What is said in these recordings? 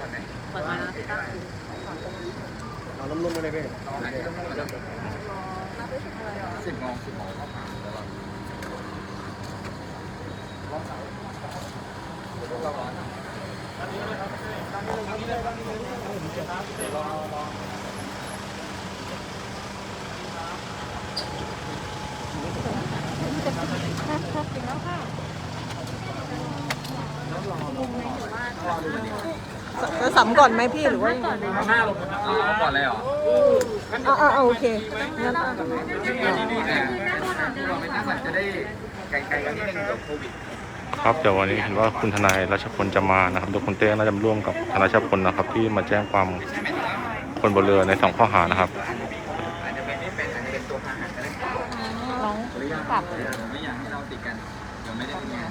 กันไหมเปิดมาแล้วพี่ตั้งเอาล้มๆมาเลยพี่สิบโมงสิบโมงเข้าผ่านแล้วเรารอดูวันนี้ จะสัมก่อนไหมพี่หรือว่ายังไงหน้าลงเอาก่อนเลยเหรออ่าอ่าโอเคงั้นนี่แหละเราไม่ตั้งใจจะได้ไกลๆกันนิดนึงกับโควิด ครับเดี๋ยววันนี้เห็นว่าคุณทนายรัชพลจะมานะครับโดยคุณเต้น่าจะร่วมกับทนายรัชพลนะครับ ที่มาแจ้งความคนบนเรือในสองข้อหานะครับอาจจะเป็นไม่เป็นอาจจะเป็นตัวพาหะก็ได้น้องขออนุญาตผมไม่อยากให้เราติดกันเดี๋ยวไม่ได้ทำงาน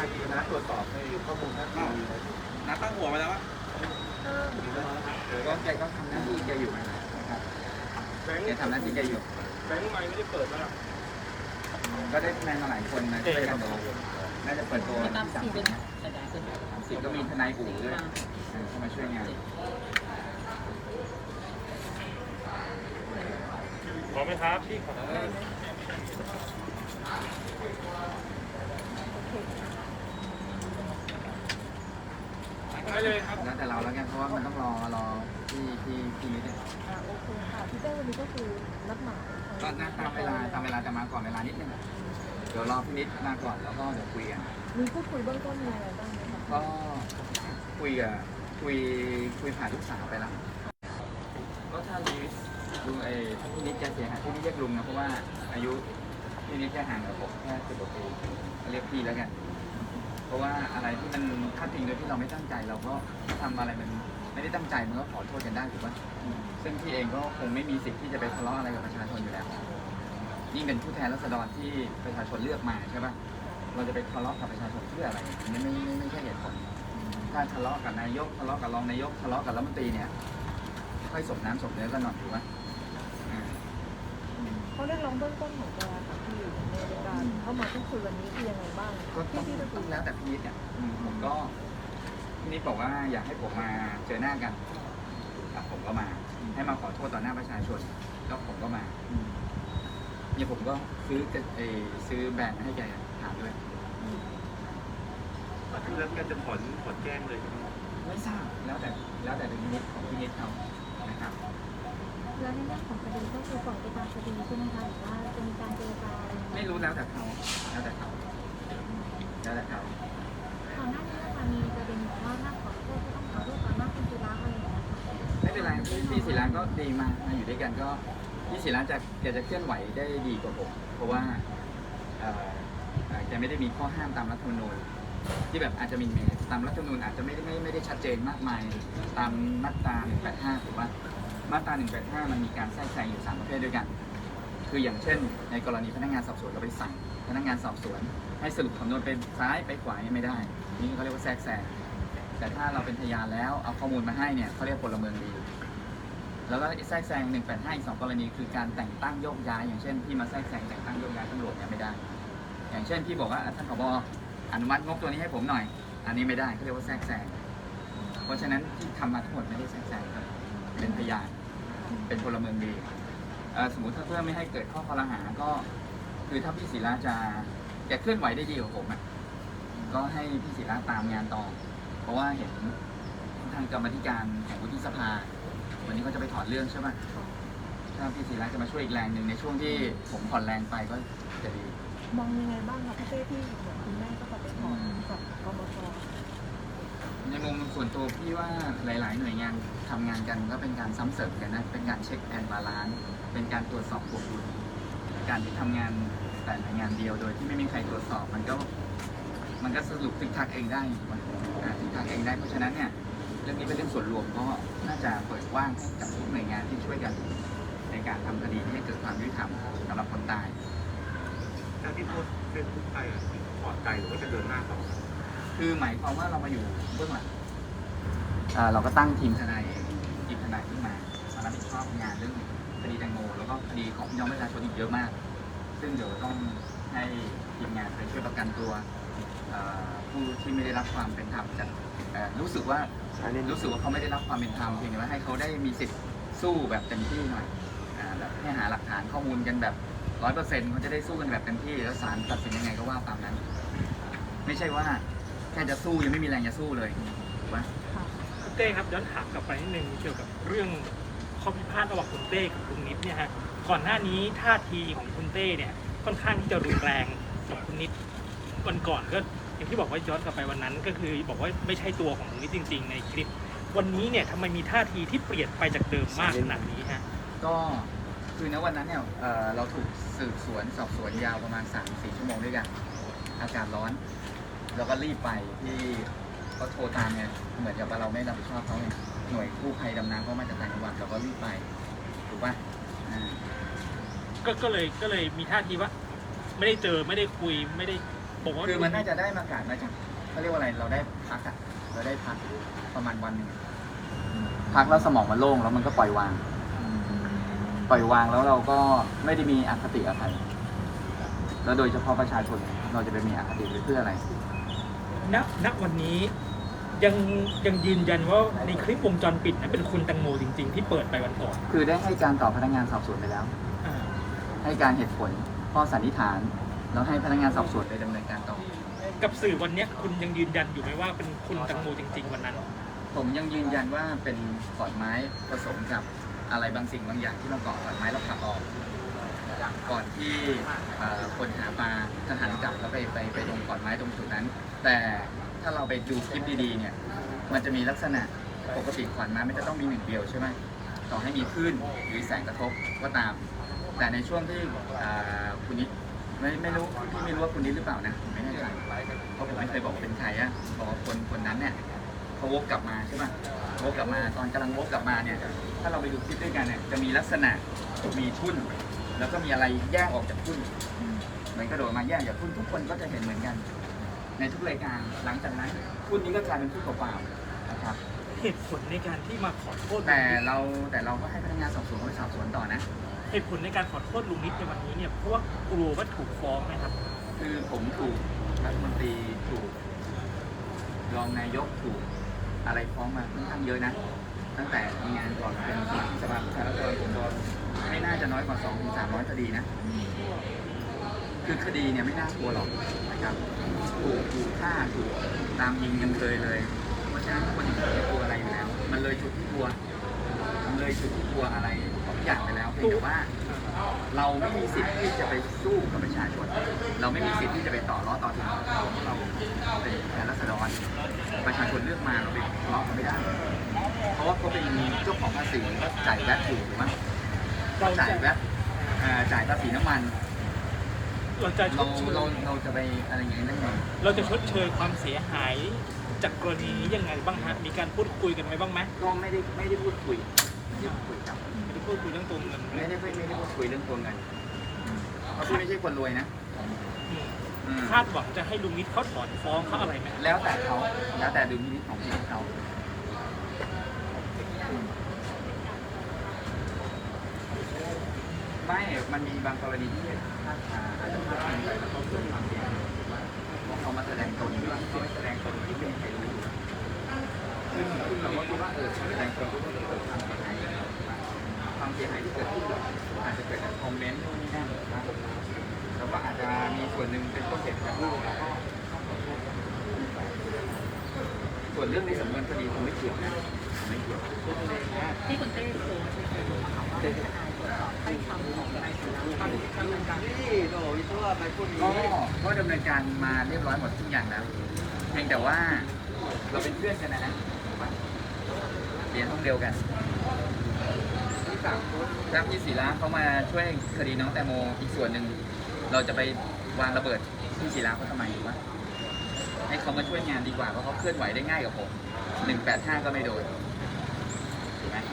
นี่ทนายกิจนะตรวจสอบให้ข้อมูลท่านนัดตั้งหัวมาแล้ววะเดี๋ยวก็แกก็ทำหน้าที่แกอยู่นะครับแกทำหน้าที่แกอยู่แบงค์ไม่ได้เปิดแล้วก็ได้ทนายมาหลายคนมาช่วยกันดูน่าจะเปิดตัวที่สามสิบนะสามสิบก็มีทนายอู๋ด้วยเข้ามาช่วยงานพร้อมไหมครับพี่ขอ แล้วแต่เราแล้วกันเพราะว่ามันต้องรอรอที่ที่ที่นิดเนี่ยโอเคค่ะพี่เต้วันนี้ก็คือนัดหมายก็นัดตามเวลาตามเวลาจะมาก่อนเวลานิดนึงเดี๋ยวรอพี่นิดมาก่อนแล้วก็เดี๋ยวคุยกัน มีพูดคุยเบื้องต้นมีอะไรบ้างไหมคะก็คุยกับคุยคุยผ่านลูกสาวไปแล้วก็ถ้าลุงลุงไอ้ถ้าพี่นิดแกเสียหายพี่นิดเรียกลุงนะเพราะว่าอายุพี่นิดแค่ห่างกับผมแค่สิบกว่าปีเรียกพี่แล้วกัน เพราะว่าอะไรที่มันพลาดพิงโดยที่เราไม่ตั้งใจ เราก็ทำอะไรมันไม่ได้ตั้งใจมันก็ขอโทษกันได้ถูกปะซึ่งพี่เองก็คงไม่มีสิทธิ์ที่จะไปทะเลาะอะไรกับประชาชนอยู่แล้วยิ่งเป็นผู้แทนราษฎรที่ประชาชนเลือกมาใช่ปะเราจะไปทะเลาะกับประชาชนเพื่ออะไรอันนี้ไม่ไม่ไม่ใช่เหตุผลถ้าทะเลาะกับนายกทะเลาะกับรองนายกทะเลาะกับรัฐมนตรีเนี่ยค่อยสมน้ำสมเนื้อกันหน่อยถูกปะอ่าเขาเรียกร้องเบื้องต้นของแกค่ะพี่ใน การเข้ามาพูดคุยวันนี้คือยังไงบ้างก็ต้องที่ที่จะต้คุอยงแล้วแต่พี่นิดเนี่ยอืมผมก็พี่นิดบอกว่าอยากให้ผมมาเจอหน้ากันอะผมก็มา ให้มาขอโทษต่อหน้าประชาชน แล้วผมก็มาเนี่ยผมก็ซื้อกระเออซื้อแบรนด์ให้แกถามด้วยแล้วแกจะถอนถอนแจ้งเลยใช่ไหมไม่ทราบแล้วแต่แล้วแต่ดุลพินิจของพี่นิดเขานะครับ แล้วในเรื่องของคดีก็คือปล่อยไปตามคดีใช่ไหมคะหรือว่าจะมีการเจรจาอะไรยังไงไม่รู้แล้วแต่เขาแล้วแต่เขาแล้วแต่เขาก่อนหน้านี้นะคะมีประเด็นบอกว่าหน้าขอโทษก็ต้องขอโทษต่อหน้าคุณจุฬาอะไรอย่างเงี้ยค่ะไม่เป็นไรพี่พี่ศิลาก็ดีมามาอยู่ด้วยกันก็พี่ศิลาจะแกจะเคลื่อนไหวได้ดีกว่าผมเพราะว่าเอ่อเอ่อแกไม่ได้มีข้อห้ามตามรัฐธรรมนูญที่แบบอาจจะมีเมตตามรัฐธรรมนูญอาจจะไม่ได้ไม่ไม่ได้ชัดเจนมากมายตามมาตรา185ถูกไห มาตรา 185 มันมีการแทรกแซงอยู่ 3 ประเภทด้วยกัน คืออย่างเช่น ในกรณีพนักงานสอบสวนเราไปสั่งพนักงานสอบสวน ให้สรุปสำนวนเป็นซ้ายไปขวาไม่ได้ นี่เขาเรียกว่าแทรกแซง แต่ถ้าเราเป็นพยานแล้วเอาข้อมูลมาให้เนี่ยเขาเรียกพลเมืองดี แล้วก็แทรกแซง 185 อีกสองกรณีคือการแต่งตั้งโยกย้าย อย่างเช่นพี่มาแทรกแซงแต่งตั้งโยกย้ายตำรวจเนี่ยไม่ได้ อย่างเช่นพี่บอกว่าท่านผบอนุมัติงบตัวนี้ให้ผมหน่อย อันนี้ไม่ได้เขาเรียกว่าแทรกแซง เพราะฉะนั้นที่ทำมาทั้งหมดไม่ได้แทรกแซงเป็นพยาน เป็นพลเมืองดีเอ่อสมมติถ้าเพื่อไม่ให้เกิดข้อคอรหาก็ คือถ้าพี่ศิลาจะแกเคลื่อนไหวได้ดีกว่าผมอะก็ให้พี่ศิลาตามงานต่อ เพราะว่าเห็นทางกรรมาธิการของวุฒิสภา วันนี้เขาจะไปถอนเรื่องใช่ไหมถ้าพี่ศิลาจะมาช่วยอีกแรงหนึ่งในช่วงที่ผมผ่อนแรงไปก็จะดี มองยังไงบ้างคะพี่เต้ที่เหมือนคุณแม่ก็จะไปถอนจากกมช ในมุมส่วนตัวพี่ว่าหลาย ๆ หน่วยงานทำงานกันก็เป็นการซ้ำเสริมกันนะ เป็นการเช็คแอนบาลานซ์เป็นการตรวจสอบถ่วงดุลการที่ทำงานแต่หน่วยงานเดียวโดยที่ไม่มีใครตรวจสอบมันก็ มันก็สรุปทิกทักเองได้มันอ่าทิกทักเองได้เพราะฉะนั้นเนี่ยเรื่องนี้เป็นเรื่องส่วนรวมก็น่าจะเปิดกว้างให้กับทุกหน่วยงานที่ช่วยกัน ในการทำคดีให้เกิดความยุติธรรมสำหรับคนตาย การที่โพสเฟซบุ๊กไปอะถอดใจหรือว่าจะเดินหน้าต่อ คือหมายความว่าเรามาอยู่เบื้องหลังอ่าเราก็ตั้งทีมทนายเองทีมทนายขึ้นมามารับผิดชอบงานเรื่องคดีแตงโมแล้วก็คดีของพี่น้องประชาชนอีกเยอะมาก ซึ่งเดี๋ยวต้องให้ทีมงานไปช่วยประกันตัวเอ่อผู้ที่ไม่ได้รับความเป็นธรรมจากเอ่อรู้สึกว่า รู้สึกว่าเขาไม่ได้รับความเป็นธรรมเพียงแต่ว่าให้เขาได้มีสิทธิ์สู้แบบเต็มที่หน่อยอ่าแบบให้หาหลักฐานข้อมูลกันแบบร้อยเปอร์เซ็นต์เขาจะได้สู้กันแบบเต็มที่ แล้วศาลตัดสินยังไงก็ว่าตามนั้น ไม่ใช่ว่า ค่จะสู้ยังไม่มีแรงจะสู้เลยถูกปะคุณเต้ครับย้อนถามกลับไปนิดนึงเกี่ยวกับเรื่องข้อพิพาทระหว่างคุณเต้กับคุณนิดเนี่ยฮะก่อนหน้านี้ท่าทีของคุณเต้เนี่ยค่อนข้างที่จะรุนแรงกับคุณนิดวันก่อนก็อย่างที่บอกว่าย้อนกลับไปวันนั้น ก็คือบอกว่าไม่ใช่ตัวของคุณนิดจริง ๆ ในคลิป วันนี้เนี่ยทำไมมีท่าทีที่เปลี่ยนไปจากเดิมมากขนาดนี้ฮะก็คือณวันนั้นเนี่ยเอ่อเราถูกสืบสวนสอบสวนยาวประมาณ3-4ชั่วโมงด้วยกัน อากาศร้อน เราก็รีบไปที่เขาโทรตามเนี่ยเหมือนกับว่าเราไม่รับผิดชอบเขาเนี่ยหน่วยกู้ภัยดำน้ำเขามาจากต่างจังหวัดเราก็รีบไปถูกป่ะอ่าก็ก็เลยก็เลยมีท่าทีว่า ไม่ได้เจอไม่ได้คุยไม่ได้บอกว่าคือมันน่าจะได้มากาศมาจากเขาเรียกว่าอะไรเราได้พักอะเราได้พักประมาณวันหนึ่งพักแล้วสมองมันโล่งแล้วมันก็ปล่อยวาง ปล่อยวางแล้วเราก็ไม่ได้มีอคติอะไรแล้วโดยเฉพาะประชาชนเราจะไปมีอคติไปเพื่ออะไร ณณวันนี้ยังยังยืนยันว่าในคลิปวงจรปิดนั้นเป็นคุณแตงโมจริง ๆ ที่เปิดไปวันก่อนคือได้ให้การต่อพนักงานสอบสวนไปแล้ว อ่าให้การเหตุผลข้อสันนิษฐาน แล้วให้พนักงานสอบสวนไปดำเนินการต่อ กับสื่อวันเนี้ยคุณยังยืนยันอยู่ไหมว่าเป็นคุณแตงโมจริง ๆ วันนั้น ผมยังยืนยันว่าเป็นขอนไม้ผสมกับอะไรบางสิ่งบางอย่างที่มาเกาะขอนไม้แล้วผลักออก ก่อนที่คนหาปลาจะหันกลับแล้วไปไปไปตรงขอนไม้ตรงจุดนั้น แต่ถ้าเราไปดูคลิปดีๆเนี่ยมันจะมีลักษณะปกติขอนไม้ไม่จะต้องมีหนึ่งเดียวใช่ไหมต่อให้มีคลื่นหรือแสงกระทบก็ตาม แต่ในช่วงที่คุณนิดไม่ไม่รู้พี่ไม่รู้ว่าคุณนิดหรือเปล่านะผมไม่แน่ใจเพราะผมไม่เคยบอกเป็นใครอะบอกคนคนนั้นเนี่ยเขาวกกลับมาใช่ป่ะวกกลับมาตอนกำลังวกกลับมาเนี่ยถ้าเราไปดูคลิปด้วยกันเนี่ยจะมีลักษณะมีทุ่น แล้วก็มีอะไรแยกออกจากทุ่นเหมือนกระโดดมาแยกจากทุ่นทุกคนก็จะเห็นเหมือนกัน ในทุกรายการหลังจากนั้นทุ่นนี้ก็กลายเป็นทุ่นเปล่าๆนะครับเหตุผลในการที่มาขอโทษแต่เราแต่เราก็ให้พนักงานสอบสวนเขาไปสอบสวนต่อนะเหตุผลในการขอโทษลุงนิดในวันนี้เนี่ยเพราะว่ากลัวว่าถูกฟ้องไหมครับ คือผมถูกรัฐมนตรีถูกรองนายกถูกอะไรฟ้องมาค่อนข้างเยอะนะ ตั้งแต่ทำงานก่อนเป็นสมาชิกสภาผู้แทนราษฎรผมโดน ไม่น่าจะน้อยกว่า2ถึง300คดีนะ คือคดีเนี่ยไม่น่ากลัวหรอกนะครับถูกถูกฆ่าถูกตามยิงกันเคยเลย เพราะฉะนั้นคนอย่างผมไม่กลัวอะไรอยู่แล้ว มันเลยจุดที่กลัว มันเลยจุดที่กลัวอะไรทุกอย่างไปแล้วเพียงแต่ว่า เราไม่มีสิทธิ์ที่จะไปสู้กับประชาชน เราไม่มีสิทธิ์ที่จะไปต่อล้อต่อเถียงเราเราเป็นแทนรัษฎรประชาชนเลือกมาเราไปทะเลาะกันไม่ได้เพราะว่าเขาเป็นเจ้าของภาษีก็จ่ายแวตอยู่ถูกไหม เราจะจ่ายแวตเอ่อจ่ายภาษีน้ำมัน เราจะชเราดเชยเราเราจะไปอะไรอย่างนี้ได้ไงเราจะชดเชยความเสียหายจากกรณีนี้ยังไงบ้างฮะมีการพูดคุยกันไหมบ้างไหมก็ไม่ได้ไม่ได้พูดคุยไม่ได้พูดคุยครับไม่ได้พูดคุยเรื่องตัวเงินไม่ได้ไม่ได้พูดคุยเรื่องตัวเงินเพราะพี่ไม่ใช่คนรวยนะอืมอืมคาดหวังจะให้ลุงนิดเขาถอนฟ้องเขาอะไรไหมแล้วแต่เขาแล้วแต่ดุลพินิจของเขา ไม่ มันมีบางกรณีที่พลาดอ่าอาจจะพลาดไปแล้วก็เกิดความเสียหายเพราะเขามาแสดงตนหรือว่าเขาไม่แสดงตนที่ไม่มีใครรู้ซึ่งซึ่งเราก็คิดว่าเออเขาแสดงตนก็ต้องเกิดความเสียหายความเสียหายที่เกิดขึ้นอาจจะเกิดจากคอมเมนต์นู่นนี่นั่นนะแล้วก็อาจจะมีส่วนหนึ่งเป็นต้นเหตุจากเราแล้วก็ส่วนเรื่องในสำนวนคดีคงไม่เกี่ยวนะไม่เกี่ยวที่คุณเต้โพสต์ในเฟซบุ๊ ก็ก็ดำเนินการมาเรียบร้อยหมดทุกอย่างแล้วเพียงแต่ว่าเราเป็นเพื่อนกันนะนะเรียนห้องเดียวกันครับพี่ศิระเขามาช่วยคดีน้องแตงโมอีกส่วนหนึ่งเราจะไปวางระเบิดพี่ศิระเขาทำไมถูกปะให้เขามาช่วยงานดีกว่าเพราะเขาเคลื่อนไหวได้ง่ายกว่าผมหนึ่งแปดห้าก็ไม่โดน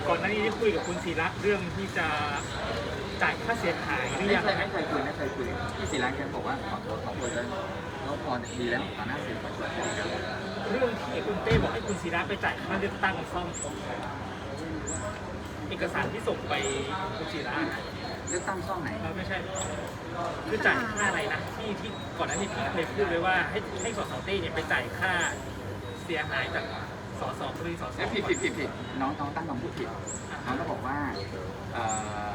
กไหมก่อนหน้านี้ได้คุยกับคุณศิระเรื่องที่จะจ่ายค่าเสียหายหรือไม่ยังเคยไม่เคยคุยไม่เคยคุยพี่ศิระแกบอกว่าขอโทษขอโทษแล้วแล้วพอดีแล้วตอนหน้าสื่อขอโทษเรื่องที่คุณเต้บอกให้คุณศิระไปจ่ายค่าเลือกตั้งซ่อมเอกสารที่ส่งไปคุณศิระนะลือกตั้งซ่องไหนเออไม่ใช่คือจ่ายค่าอะไรนะที่ที่ก่อนหน้านี้ผมเคยพูดไว้ว่าให้ให้สสเต้เนี่ยไปจ่ายค่าเสียหายจาก สสบริสสเอ้ยผิดผิดผิดผิดน้องน้องตั้งคำพูดผิดน้องก็บอกว่าเอ่อ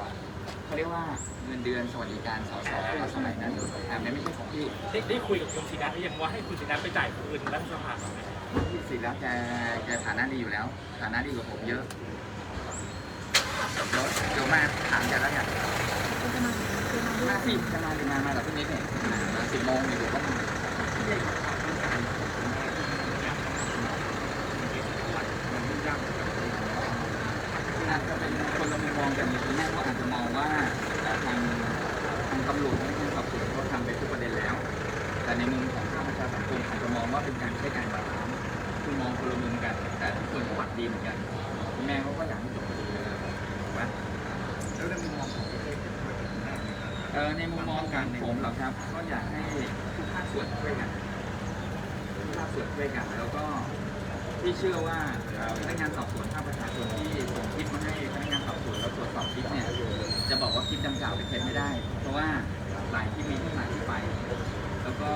เขาเรียกว่าเงินเดือนสวัสดิการสสเมื่อสมัยนั้นอ่ามันไม่ใช่ของพี่ได้ได้คุยกับคุณศินัทหรือยังว่าให้คุณศินัทไปจ่ายคืนรัฐสภาพี่สิแล้วแกแกฐานะดีอยู่แล้วฐานะดีกว่าผมเยอะเดี๋ยวเดี๋ยวมาถามแกแล้วกันก็จะมาจะมาด้วยมาสิจะมาหรือมามากับพี่นิดเนี่ยมามาสิบโมงเนี่ยเดี๋ยวก็มา อาจจะเป็นคนละมุมมองกันคุณแม่ก็อาจจะมองว่าทางทางตำรวจทางสอบสวนเขาทำไปทุกประเด็นแล้ว แต่ในมุมของภาคประชาสังคมอาจจะมองว่าเป็นการใช้การบาลานซ์คือมองคนละมุมกัน แต่ทุกคนก็หวังดีเหมือนกันแม่เขาก็อยากให้จบคดีนะครับถูกไหมแล้วในมุมมองของเรับเอ่อในมุมมองการผมเหรอครับ ก็อยากให้ทุกภาคส่วนช่วยกันทุกภาคส่วนช่วยกันแล้วก็ ที่เชื่อว่าพนักงานสอบสวนภาประชาชนที่ส่งคลิปมาให้พนักงานสอบสวนแล้วตรวจสอบคลิปเนี่ยจะบอกว่าคลิปดังกล่าวเป็นเท็จไม่ได้ เพราะว่าหลายที่มีที่มาที่ไป แล้วก็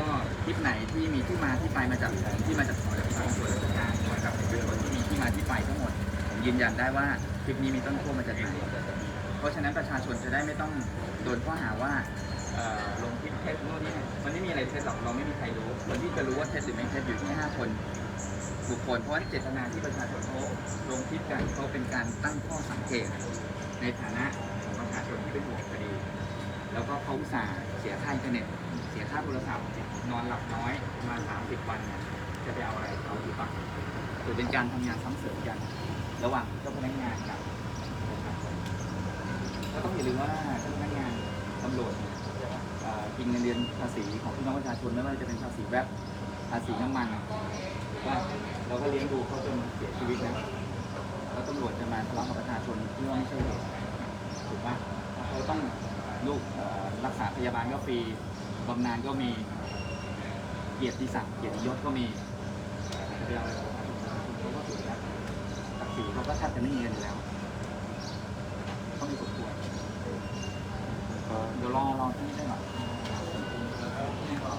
คลิปไหนที่มีที่มาที่ไปมาจากที่มาจากทางส่วนราชการนะครับเป็นคนที่มีที่มาที่ไปทั้งหมดผมยืนยันได้ว่าคลิปนี้มีต้นขั้วมาจากไหนเพราะฉะนั้นประชาชนจะได้ไม่ต้องโดนข้อหาว่าลงคลิปเท็จโน่นนี่มันไม่มีอะไรเท็จหรอกเราไม่มีใครรู้คนที่จะรู้ว่าเท็จหรือไม่เท็จอยู่ที่ห้าคน บุคคลเพราะว่าเจตนาที่ประชาชนเขาลงคลิปกันเขาเป็นการตั้งข้อสังเกต ในฐานะของประชาชนที่เป็นห่วงคดี แล้วก็เขาอุตส่าห์เสียค่าอินเทอร์เน็ตเสียค่าโทรศัพท์นอนหลับน้อยมาสามสิบวันเนี่ยจะไปเอาอะไรเขาหรือเปล่าหรือเป็นการทำงานซ้ำเสริมกัน ระหว่างเจ้าพนักงานกับประชาชนก็ต้องอย่าลืมว่าเจ้าพนักงานตำรวจกินเงินเดือนภาษีของพี่น้องประชาชนไม่ว่าจะเป็นภาษีแวบภาษีน้ำมัน ว่าเราก็เลี้ยงดูเขาจนเสียชีวิตนะแล้วตำรวจจะมาทะเลาะกับประชาชนที่ว่าไม่ใช่เหตุถูกปะเขาต้องลูกรักษาพยาบาลก็ฟรีบำนาญก็มีเกียรติศักดิ์เกียรติยศก็มีเอาอะไรกับประชาชนเขาก็ถูกแล้วศักดิ์ศรีเขาก็แทบจะไม่มีเงินอยู่แล้วต้องมีสมควรเดี๋ยวรอรอที่นี่ได้หน่อย ครับ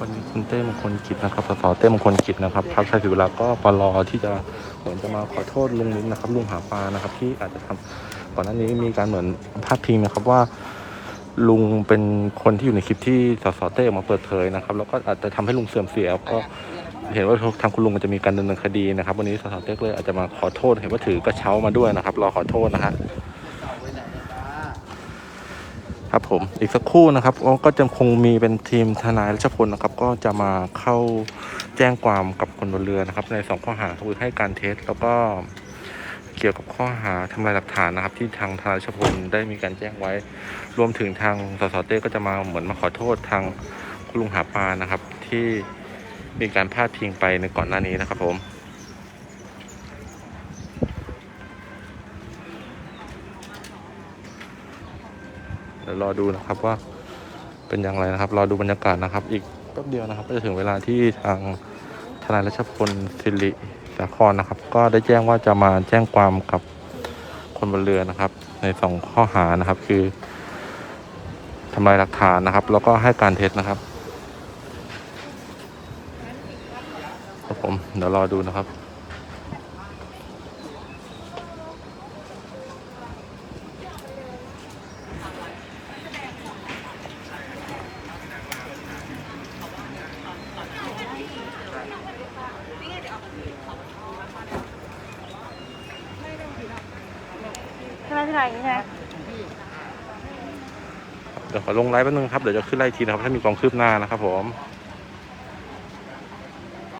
วันนี้คุณเต้มงคลกิจนะครับสสเต้มงคลกิจนะครับพรรคชาติศิวราก็ปรอที่จะเหมือนจะมาขอโทษลุงนิดนะครับลุงหาปลานะครับ ที่อาจจะทำก่อนหน้านี้มีการเหมือนพาดพิงนะครับว่า ลุงเป็นคนที่อยู่ในคลิปที่สสเต้ออกมาเปิดเผยนะครับแล้วก็อาจจะทำให้ลุงเสื่อมเสียก็เห็นว่าทางคุณลุงมันจะมีการดำเนินคดีนะครับ วันนี้สสเต้เลยอาจจะมาขอโทษ เห็นว่าถือกระเช้ามาด้วยนะครับรอขอโทษนะฮะ ครับผมอีกสักครู่นะครับก็จะคงมีเป็นทีมทนายรัชพลนะครับ ก็จะมาเข้าแจ้งความกับคนบนเรือนะครับ ในสองข้อหาคือให้การเท็จแล้วก็เกี่ยวกับข้อหาทำลายหลักฐานนะครับ ที่ทางทนายรัชพลได้มีการแจ้งไว้ รวมถึงทางสสเต้ก็จะมาเหมือนมาขอโทษทางคุณลุงหาปานะครับ ที่มีการพาดพิงไปในก่อนหน้านี้นะครับผม เดี๋ยวรอดูนะครับว่าเป็นอย่างไรนะครับ รอดูบรรยากาศนะครับ อีกแป๊บเดียวนะครับก็จะถึงเวลาที่ทางทนายรัชพลศิริสาครนะครับ ก็ได้แจ้งว่าจะมาแจ้งความกับคนบนเรือนะครับ ในสองข้อหานะครับ คือทำลายหลักฐานนะครับ แล้วก็ให้การเท็จนะครับครับผมเดี๋ยวรอดูนะครับ ใช่ไหมพี่ไรใช่ไหมเดี๋ยวขอลงไลฟ์แป๊บนึงครับ เดี๋ยวจะขึ้นไลฟ์อีกทีนะครับ ถ้ามีความคืบหน้านะครับผม